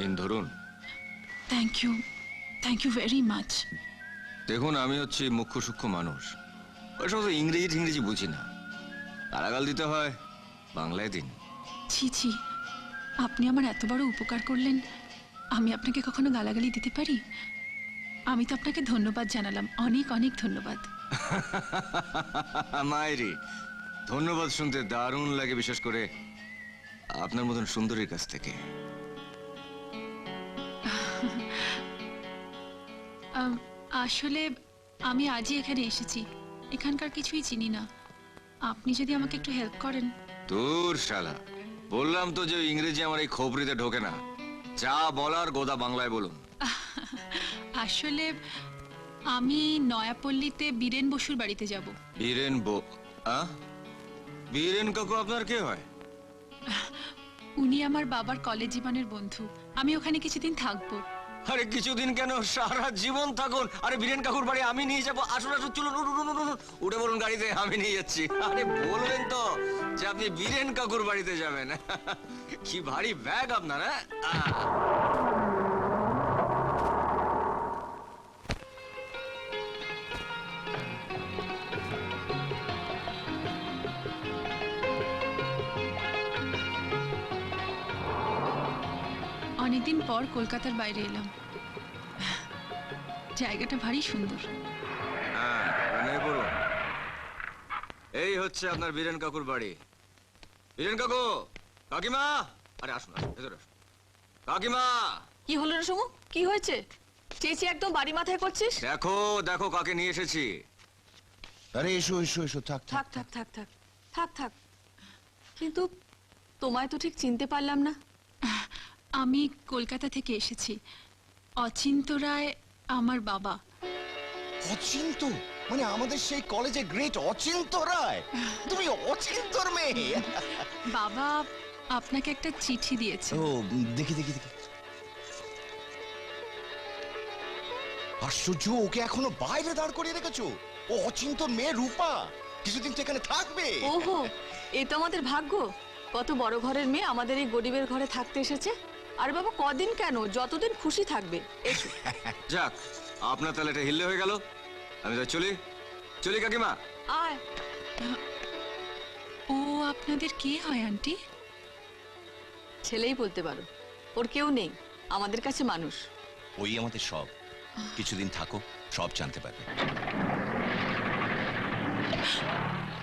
নিন ধরুন। Thank you thank you very much দেখুন আমি হচ্ছি মুখ্য সূক্ষ্ম মানুষ। ওই সমস্ত ইংরেজি টিংরেজি বুঝি না। গালাগাল দিতে হয় বাংলায় দিন। ছি ছি। আপনি আমার এত বড় উপকার করলেন আমি আপনাকে কখনো গালাগালি দিতে পারি? আমি তো আপনাকে ধন্যবাদ জানালাম। অনেক অনেক ধন্যবাদ। মায়েরি ধন্যবাদ শুনতে দারুণ লাগে বিশেষ করে আপনার মতন সুন্দরীর কাছ থেকে। আম, আসলে আমি আজই এখানে এসেছি। এখানকার কিছুই চিনি না। আপনি যদি আমাকে একটু হেল্প করেন। তোর শালা। বললাম তো যে ইংরেজি আমার এই খবরিতে ঢোকে না। যা বলার গোদা বাংলায় বলুন। আসলে আমি নয়াপল্লীতে বীরেন বসুর বাড়িতে যাব। বীরেন বো আ? বীরেন কাকু আপনার কে হয়? উনি আমার বাবার কলেজ জীবনের বন্ধু। আমি ওখানে কিছুদিন থাকব। আরে কিছুদিন কেন সারা জীবন থাকুন? আরে বীরেন কাকুর বাড়ি আমি নিয়ে যাব। আসুন আসুন, চলুন উঠে বলুন গাড়িতে, আমি নিয়ে যাচ্ছি। আরে বলবেন তো যে আপনি বীরেন কাকুর বাড়িতে যাবেন। কি ভারী ব্যাগ আপনার হ্যাঁ? পর কলকাতার বাইরে এলাম। জায়গাটা ভারী সুন্দর। হ্যাঁ, এই হচ্ছে আপনার বীরেন কাকুর বাড়ি। বীরেন কাকু কাকিমা! আরে আসুন কাকিমা! কি হলো রে সমু কি হয়েছে? চেঁচি একদম বাড়ি মাথায় করছিস? দেখো দেখো কাকে নিয়ে এসেছি। আরে এসো এসো এসো থাক। থাক থাক থাক থাক থাক থাক। কিন্তু তোমায় তো ঠিক চিনতে পারলাম না। আমি কলকাতা থেকে এসেছি। অচিন্ত রায় আমার বাবা। অচিন্ত? মানে আমাদের সেই কলেজে গ্রেট অচিন্ত রায়? তুমি অচিন্তর মেয়ে। বাবা আপনাকে একটা চিঠি দিয়েছে। ও দেখি দেখি দেখি। আশ্চর্য ওকে এখনও বাইরে দাঁড় করিয়ে রেখেছো? ও অচিন্তর মেয়ে রূপা। কিছুদিন সেখানে এখানে থাকবে। ওহো এ তো আমাদের ভাগ্য। কত বড় ঘরের মেয়ে আমাদের এই গরিবের ঘরে থাকতে এসেছে। আর বাবা কদিন কেন? যতদিন খুশি থাকবে। এসো। যাক আপনার তাহলে এটা হিল্লে হয়ে গেল। আমি তো চলি। চলি কাকিমা। আয়। ও আপনাদের কে হয় আন্টি? ছেলেই বলতে পারো। ওর কেউ নেই। আমাদের কাছে মানুষ। ওই আমাদের সব। কিছুদিন থাকো সব জানতে পারবে।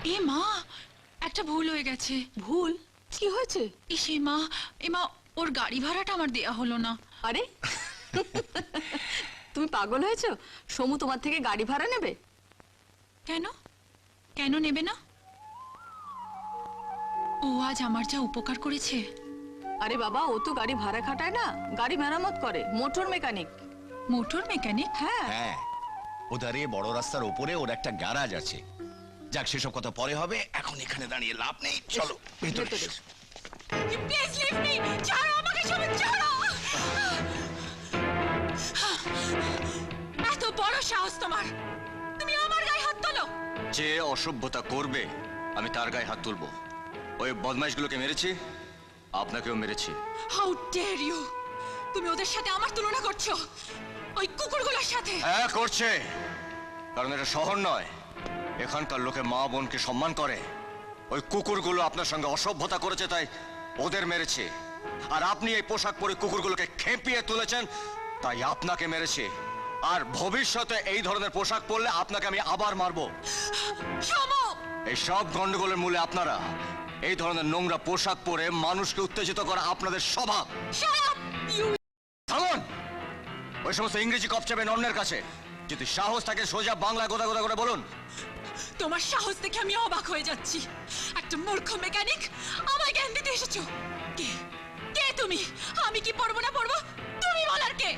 এ মা একটা ভুল হয়ে গেছে। ভুল? কি হয়েছে? ইসে মা এ মা ওর গাড়ি ভাড়াটা আমার দেয়া হলো না। আরে তুমি পাগল হয়েছো? সমু তোমার থেকে গাড়ি ভাড়া নেবে? কেন? কেন নেবে না? ও আজ আমার যা উপকার করেছে। আরে বাবা ও তো গাড়ি ভাড়া খাটায় না গাড়ি মেরামত করে মোটর মেকানিক। Motor mechanic? হ্যাঁ। হ্যাঁ ওধারে বড় রাস্তার ওপরে ওর একটা গ্যারাজ আছে। যাক সেসব কথা পরে হবে এখন এখানে দাঁড়িয়ে লাভ নেই চলো ভেতরে। প্লিজ লিভ মি ছাড়ো আমাকে সবাই ছাড়ো এত বড় সাহস তোমার তুমি আমার গায়ে হাত তোলো যে অসভ্যতা করবে আমি তার গায়ে হাত তুলবো ওই বদমাইশগুলোকে মেরেছি আপনাকেও মেরেছি হাউ ডেয়ার ইউ তুমি ওদের সাথে আমার তুলনা করছ ওই কুকুরগুলোর সাথে হ্যাঁ করছে কারণ এটা শহর নয় এখানকার লোকে মা বোনকে সম্মান করে ওই কুকুরগুলো আপনার সঙ্গে অসভ্যতা করেছে তাই ওদের মেরেছে। আর আপনি এই পোশাক পরে কুকুরগুলোকে খেপিয়ে তুলেছেন তাই আপনাকে মেরেছে। আর ভবিষ্যতে এই ধরনের পোশাক পরলে আপনাকে আমি আবার মারবো। এই সব গন্ডগোলের মূলে আপনারা এই ধরনের নোংরা পোশাক পরে মানুষকে উত্তেজিত করা আপনাদের স্বভাব। থামুন! ওই সমস্ত ইংরেজি কপচাবেন অন্যের কাছে। যদি সাহস থাকে সোজা বাংলা গোদা গোদা করে বলুন। তোমার সাহস দেখে আমি অবাক হয়ে যাচ্ছি। একটা মূর্খ মেকানিক আমায় জ্ঞান দিতে এসেছ। কে? কে তুমি? আমি কি পড়ব না পড়ব? তুমি বলার কে?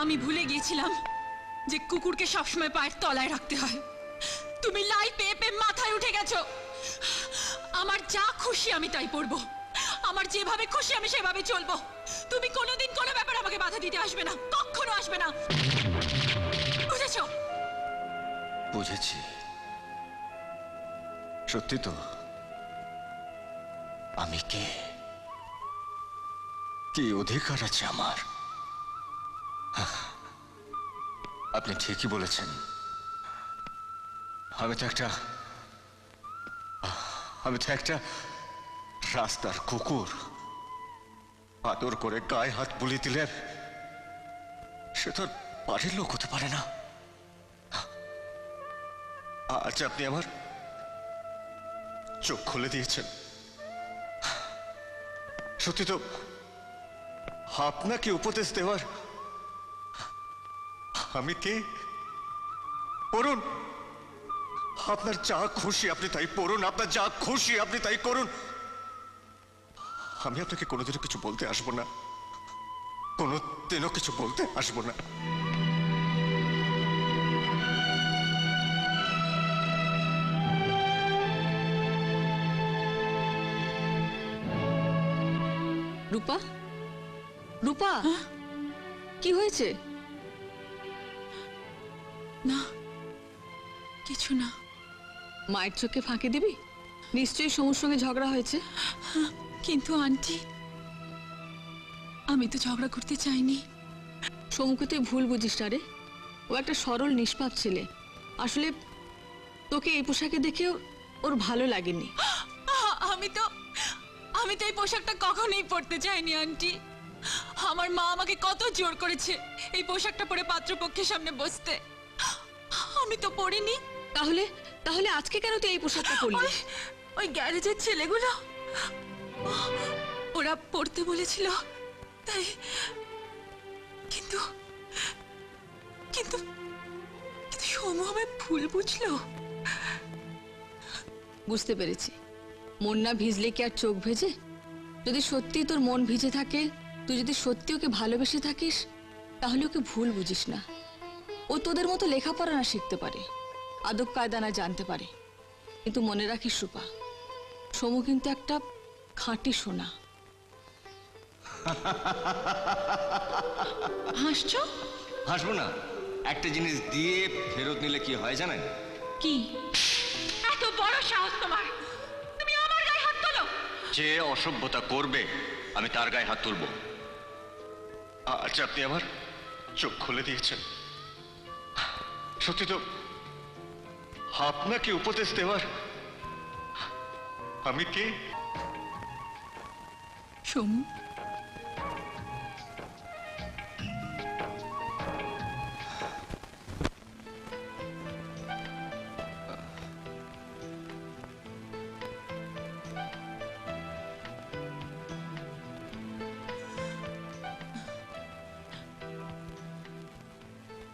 আমি ভুলে গিয়েছিলাম যে কুকুরকে সবসময় পায়ের তলায় রাখতে হয়। তুমি লাই পেয়ে পেয়ে মাথায় উঠে গেছো। আমার যা খুশি আমি তাই পড়ব। আমার যেভাবে খুশি আমি সেভাবে চলবো। তুমি কোনোদিন কোনো ব্যাপার আমাকে বাধা দিতে আসবে না। কখনো আসবে না। বুঝেছি। সত্যি তো, আমি কে? কি অধিকার আছে আমার? আপনি ঠিকই বলেছেন। আমি তো একটা আমি তো একটা রাস্তার কুকুর। আদর করে গায়ে হাত বুলিয়ে দিলে সে তো বাড়ির লোক হতে পারে না। আজ আপনি আমার চোখ খুলে দিয়েছেন। সত্যি তো আপনাকে উপদেশ দেওয়ার আমি কে? পড়ুন। আপনার যা খুশি আপনি তাই পড়ুন, আপনার যা খুশি আপনি তাই করুন। আমি আপনাকে কোনোদিনও কিছু বলতে আসব না। কোনোদিনও কিছু বলতে আসব না। রূপা? রূপা? কি হয়েছে? না কিছু না। মায়ের চোখে ফাঁকি দিবি? নিশ্চয়ই সমুর সঙ্গে ঝগড়া হয়েছে। কিন্তু আন্টি আমি তো ঝগড়া করতে চাইনি। সমুকে তুই ভুল বুঝিস না রে। ও একটা সরল নিষ্পাপ ছেলে। আসলে তোকে এই পোশাকে দেখেও ওর ভালো লাগেনি। তো আমি তো এই পোশাকটা কখনোই পরতে চাইনি আন্টি। আমার মা আমাকে কত জোর করেছে এই পোশাকটা পরে পাত্রপক্ষের সামনে বসতে। আমি তো পরিনি। তাহলে তাহলে আজকে কেন তুই এই পোশাকটা পরলি? ওই গ্যারেজের ছেলেগুলো। ওরা পড়তে বলেছিল তাই কিন্তু কিন্তু কিন্তু সমু আমায় ভুল বুঝলো। বুঝতে পেরেছি। মন না ভিজলে কি আর চোখ ভেজে? যদি সত্যি তোর মন ভিজে থাকে তুই যদি সত্যি ওকে ভালোবেসে থাকিস তাহলে ওকে ভুল বুঝিস না। ও তোদের মতো লেখাপড়া না শিখতে পারে আদব কায়দা না জানতে পারে। কিন্তু মনে রাখিস রূপা সমু কিন্তু একটা খাঁটি সোনা। হাসছো? হাসবো না। একটা জিনিস দিয়ে ফেরত নিলে কি হয় জানেন? কি? যে অসভ্যতা করবে, আমি তার গায়ে হাত তুলব। আচ্ছা আপনি আমার চোখ খুলে দিয়েছেন। সত্যি তো, আপনাকে উপদেশ দেওয়ার আমি কে? সমু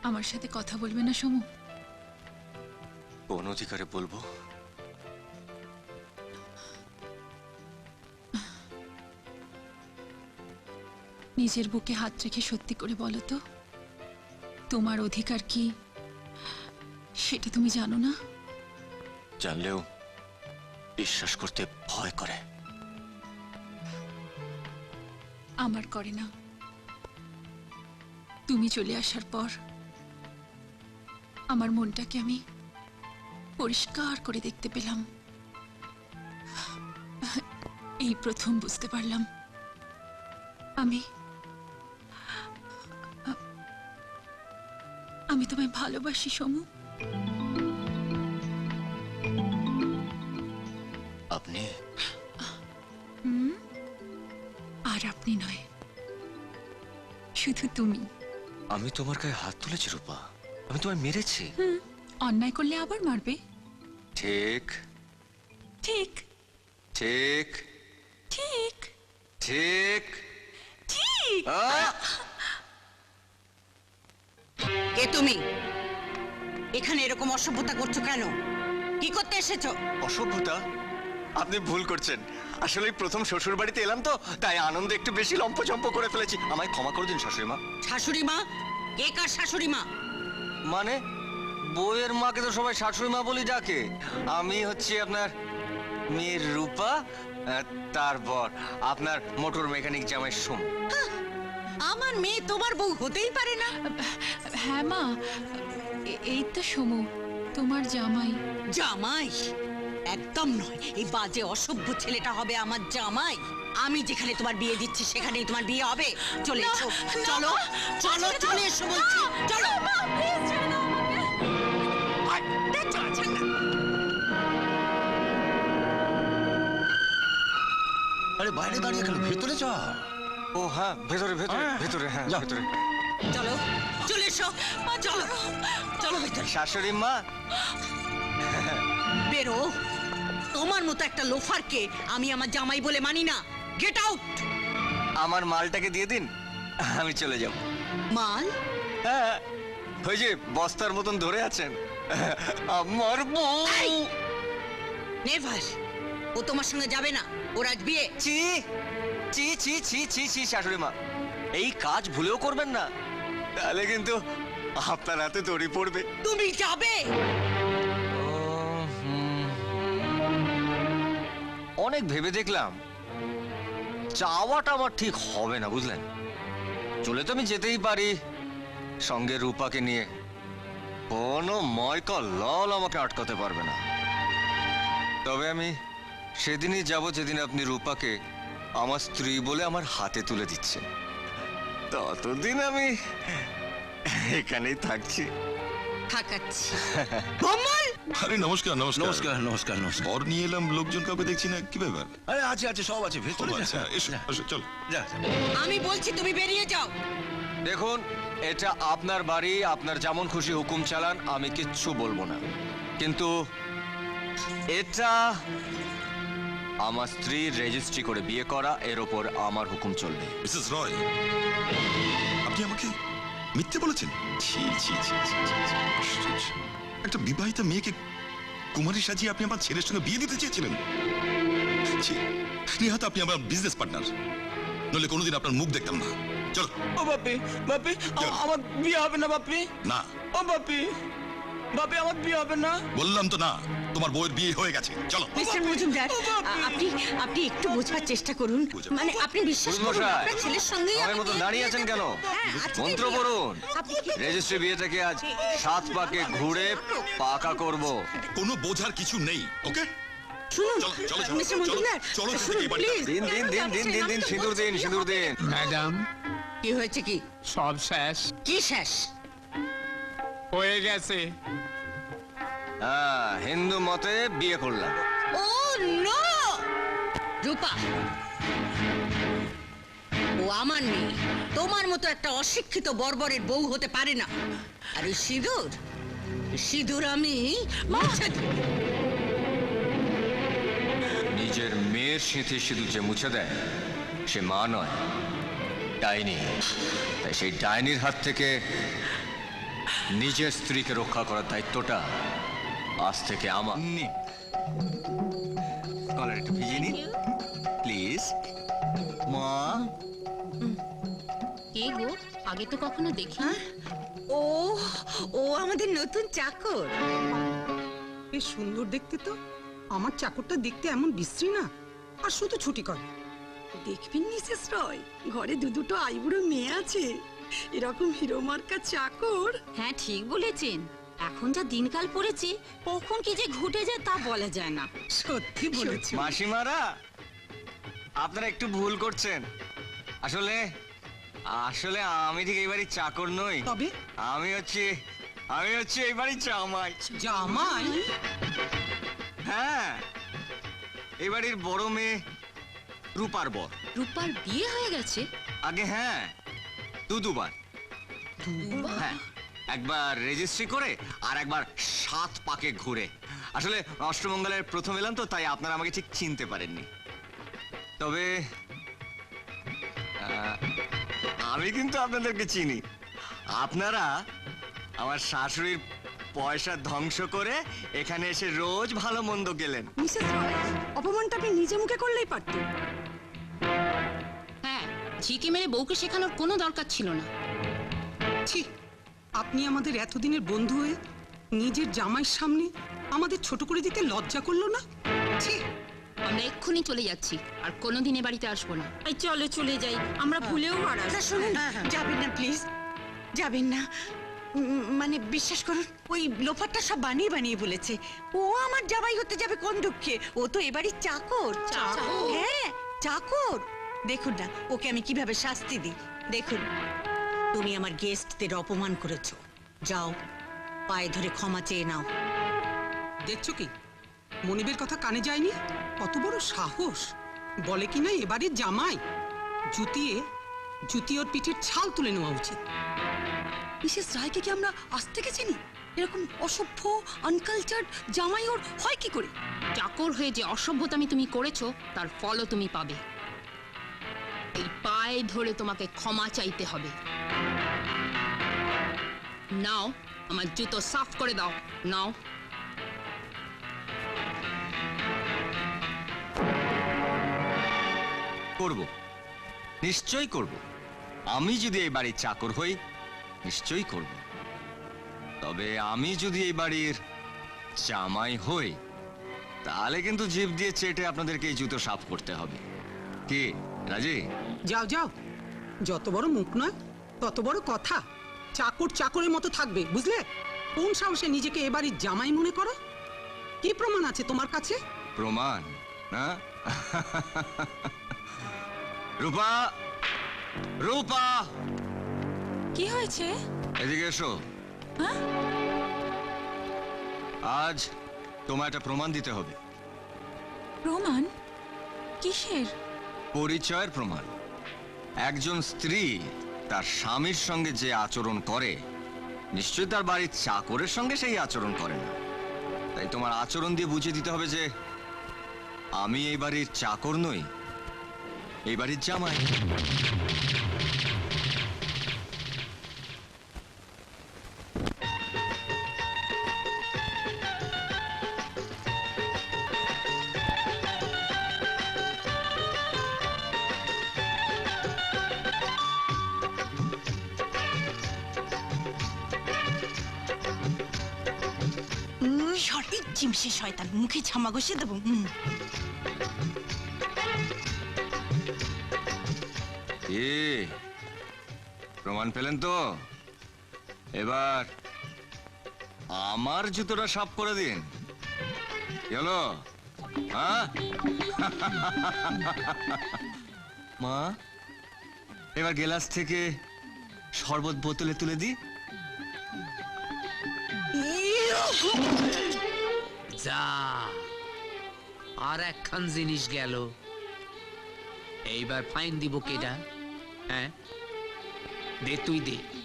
আমার সাথে কথা বলবে না সমু? কোন অধিকারে বলব? নিজের বুকে হাত রেখে সত্যি করে বলো তো তোমার অধিকার কি? সেটা তুমি জানো না? জানলেও বিশ্বাস করতে ভয় করে। আমার করে না। তুমি চলে আসার পর আমার মনটাকে আমি পরিষ্কার করে দেখতে পেলাম। এই প্রথম বুঝতে পারলাম। আমি আমি তোমায় ভালোবাসি সমু। আপনি? আর আপনি নয়। শুধু তুমি। আমি তোমার গায়ে হাত তুলেছি রূপা। আমি তোমায় মেরেছি। অন্যায় করলে আবার মারবে। ঠিক। ঠিক। ঠিক। ঠিক। ঠিক। ঠিক। আহ! কে তুমি? এখানে এরকম অসভ্যতা করছ কেন? কি করতে এসেছ? অসভ্যতা? আপনি ভুল করছেন। আসলে প্রথম শ্বশুর বাড়িতে এলাম তো তাই আনন্দে একটু বেশি লম্পচম্প করে ফেলেছি। আমায় ক্ষমা করে দিন শাশুড়ি মা শাশুড়ি মা কে কার শাশুড়ি মা মানে? বউয়ের মাকে তো সবাই শাশুড়ি মা বলি ডাকে। আমি হচ্ছে আপনার মেয়ের রূপা তারপর আপনার মোটর মেকানিক জামাই সোম। আমার মেয়ে তোমার বউ হতেই পারে না। হ্যাঁ মা এই তো সমু তোমার জামাই। জামাই? একদম নয় এই বাজে অসভ্য ছেলেটা হবে আমার জামাই। আমি যেখানে তোমার বিয়ে দিচ্ছি সেখানেই তোমার বিয়ে হবে। চলে এসো। চলো চলো চলে এসো বলছি। চলো। বাইরে দাঁড়িয়ে গেল ভেতরে চ ও হ্যাঁ ভেতরে ভেতরে ভেতরে হ্যাঁ। ভেতরে। চলো চলে এসো। মা চলো চলো ভেতরে। শাশুড়ি মা। বেরো। তোমার মতো একটা লোফারকে আমি আমার জামাই বলে মানি না। গেট আউট আমার মালটাকে দিয়ে দিন আমি চলে যাব। মাল? হ্যাঁ ওই যে বস্তার মতন ধরে আছেন। আমার বউ! নেভার। ও তোমার সঙ্গে যাবে না। ওর আজ বিয়ে। চি চি চি চি চি চি শাশুড়ি মা। এই কাজ ভুলেও করবেন না। তাহলে কিন্তু আপনার হাতে দড়ি পড়বে। তুমি যাবে। অনেক ভেবে দেখলাম। চাওয়াটা আমার ঠিক হবে না বুঝলেন? চলে তো আমি যেতেই পারি। সঙ্গে রূপাকে নিয়ে। কোনো ময়কা লল আমাকে আটকাতে পারবে না। তবে আমি সেদিনই যাব যেদিন আপনি রূপাকে আমার স্ত্রী বলে আমার হাতে তুলে দিচ্ছেন ততদিন আমি এখানেই থাকছি। থাকাচ্ছি। আরে নমস্কার নমস্কার। নমস্কার নমস্কার নমস্কার। বর নিয়ে এলাম লোকজন কাউকে দেখছি না কি ব্যাপার? আরে আছে আছে সব আছে ও ভেতরে যা। আচ্ছা এসো এসো চল। যা যা। আমি বলছি তুমি বেরিয়ে যাও। দেখুন এটা আপনার বাড়ি আপনার যেমন খুশি হুকুম চালান আমি কিচ্ছু বলব না। কিন্তু এটা আমার স্ত্রীর রেজিস্ট্রি করে বিয়ে করা এর ওপর আমার হুকুম চলবে। মিসেস রয় আপনি আমাকে মিথ্যে বলেছেন? ছি ছি ছি ছি, ছি, ছি, আশ্চর্য। একটা বিবাহিতা মেয়েকে কুমারী সাজিয়ে আপনি আমার ছেলের সঙ্গে বিয়ে দিতে চেয়েছিলেন? ছি নিহত আপনি আমার বিজনেস পার্টনার নইলে কোনোদিন আপনার মুখ দেখতাম না। চলো। ও বাপি বাপি আ- আমার বিয়ে হবে না বাপি। না। ও বাপি। বাপি আমার বিয়ে হবে না। বললাম তো না তোমার বউয়ের বিয়ে হয়ে গেছে। চলো। মিস্টার মজুমদার আপনি আপনি একটু বোঝবার চেষ্টা করুন। মানে আপনি বিশ্বাস করুন আপনার ছেলের সঙ্গেই আমার মতো দাঁড়িয়ে আছেন কেন? হ্যাঁ, আজকেই মন্ত্র আপনি রেজিস্ট্রি বিয়েটাকে আজ সাত পাকে ঘুরে পাকা করব? কোনো বোঝার কিছু নেই ওকে? শুনুন চলো, চলো, চলো, মিস্টার চলো, মজুমদার চলো, চলো, শুনুন এই বাড়িটা। প্লিজ। দিন দিন দিন দিন দিন দিন সিঁদুর দিন সিঁদুর দিন। ম্যাডাম। কি হয়েছে কি? সব শেষ। কি শেষ? হয়ে গেছে। হ্যাঁ হিন্দু মতে বিয়ে করলাম। ও নো! রূপা ও আমার মেয়ে। তোমার মতো একটা অশিক্ষিত বর্বরের বউ হতে পারে না। আর ওই সিঁদুর সিঁদুর আমি মুছে দেব। নিজের মেয়ের সিঁথি সিঁদুর যে মুছে দেয় সে মা নয় ডাইনি। তাই সেই ডাইনির হাত থেকে নিজের স্ত্রীকে রক্ষা করার দায়িত্বটা আজ থেকে আমার। নিন কলার একটু ভিজিয়ে নিন। প্লিজ। মা। কে গো? আগে তো কখনো দেখি ও ও আমাদের নতুন চাকর। বেশ সুন্দর দেখতে তো। আমার চাকরটা দেখতে এমন বিশ্রী না। আর শুধু ছুটি করে। দেখবেন মিসেস রয় ঘরে দু দুটো আইবুড়ো মেয়ে আছে। এরকম হিরো মার্কা চাকর? হ্যাঁ ঠিক বলেছেন। এখন যা দিনকাল পড়েছে কখন কি যে ঘটে যায় তা বলা যায় না। সত্যি বলেছ মাসিমারা আপনারা একটু ভুল করছেন। আসলে আসলে আমি ঠিক এই বাড়ির চাকর নই। তবে? আমি হচ্ছে আমি হচ্ছে এই বাড়ির জামাই। জামাই? হ্যাঁ এই বাড়ির বড় মেয়ে রূপার বর। রূপার বিয়ে হয়ে গেছে? আগে হ্যাঁ দু দুবার। হ্যাঁ একবার রেজিস্ট্রি করে আর একবার সাত পাকে ঘুরে। আসলে অষ্টমঙ্গলের প্রথম এলাম তো তাই আপনারা আমাকে ঠিক চিনতে পারেননি। তবে আমি কিন্তু আপনাদেরকে চিনি। আপনারা আমার শাশুড়ির পয়সা ধ্বংস করে এখানে এসে রোজ ভালো মন্দ গেলেন। মিসেস রয় অপমানটা আপনি নিজে মুখে করলেই পারতেন। ঝিকে মেরে বউকে শেখানোর কোনো দরকার ছিল না। ছি আপনি আমাদের এতদিনের বন্ধু হয়ে নিজের জামাইয়ের সামনে আমাদের ছোট করে দিতে লজ্জা করল না? ছি। আমরা এক্ষুনি চলে যাচ্ছি আর কোনোদিন এ বাড়িতে আসব না। এই চলে চলে যাই আমরা ভুলেও আর শুনুন যাবেন না প্লিজ। যাবেন না। উম, মানে বিশ্বাস করুন ওই লোফারটা সব বানিয়ে বানিয়ে বলেছে। ও আমার জামাই হতে যাবে কোন দুঃখে? ও তো এবারই চাকর। চাকর? হ্যাঁ চাকর। দেখুন না ওকে আমি কীভাবে শাস্তি দিই? দেখুন তুমি আমার গেস্টদের অপমান করেছ। যাও পায়ে ধরে ক্ষমা চেয়ে নাও। দেখছ কি? মনিবের কথা কানে যায়নি? কত বড় সাহস। বলে কি না এবারে জামাই? জুতিয়ে জুতি ওর পিঠের ছাল তুলে নেওয়া উচিত। মিসেস রায়কে কি আমরা আজ থেকে চিনি? এরকম অসভ্য আনকালচার্ড জামাই ওর হয় কি করে? চাকর হয়ে যে অসভ্যতামি তুমি করেছ তার ফলও তুমি পাবে। এই পায়ে ধরে তোমাকে ক্ষমা চাইতে হবে। নাও, আমার জুতো সাফ করে দাও। নাও। করব। নিশ্চয়ই করব। আমি যদি এই বাড়ির চাকর হই, নিশ্চয়ই করব। তবে আমি যদি এই বাড়ির জামাই হই, তাহলে কিন্তু জিভ দিয়ে চেটে আপনাদেরকে এই জুতো সাফ করতে হবে। কি? রাজি যাও যাও। যত বড় মুখ নয় তত বড় কথা। চাকর চাকরের মতো থাকবে বুঝলে? কোন সাহসে নিজেকে এবারই জামাই মনে করো? কি প্রমাণ আছে তোমার কাছে? প্রমাণ না? রূপা রূপা! কি হয়েছে? এদিকে এসো। হ্যাঁ? আজ তোমায় একটা প্রমাণ দিতে হবে। প্রমাণ? কিসের? পরিচয়ের প্রমাণ। একজন স্ত্রী তার স্বামীর সঙ্গে যে আচরণ করে, নিশ্চয়ই তার বাড়ির চাকরের সঙ্গে সেই আচরণ করে না। তাই তোমার আচরণ দিয়ে বুঝিয়ে দিতে হবে যে, আমি এই বাড়ির চাকর নই, এই বাড়ির জামাই। চিমসে শয়তান মুখে ছামা ঘষে দেবো এ প্রমাণ পেলেন তো এবার আমার জুতোটা সাফ করে দিন গেল হ্যাঁ মা এবার গেলাস থেকে শরবত বোতলে তুলে দি? যা। আর একখান জিনিস গেল। এইবার ফাইন দিব কেডা? হ্যাঁ? দে তুই দে।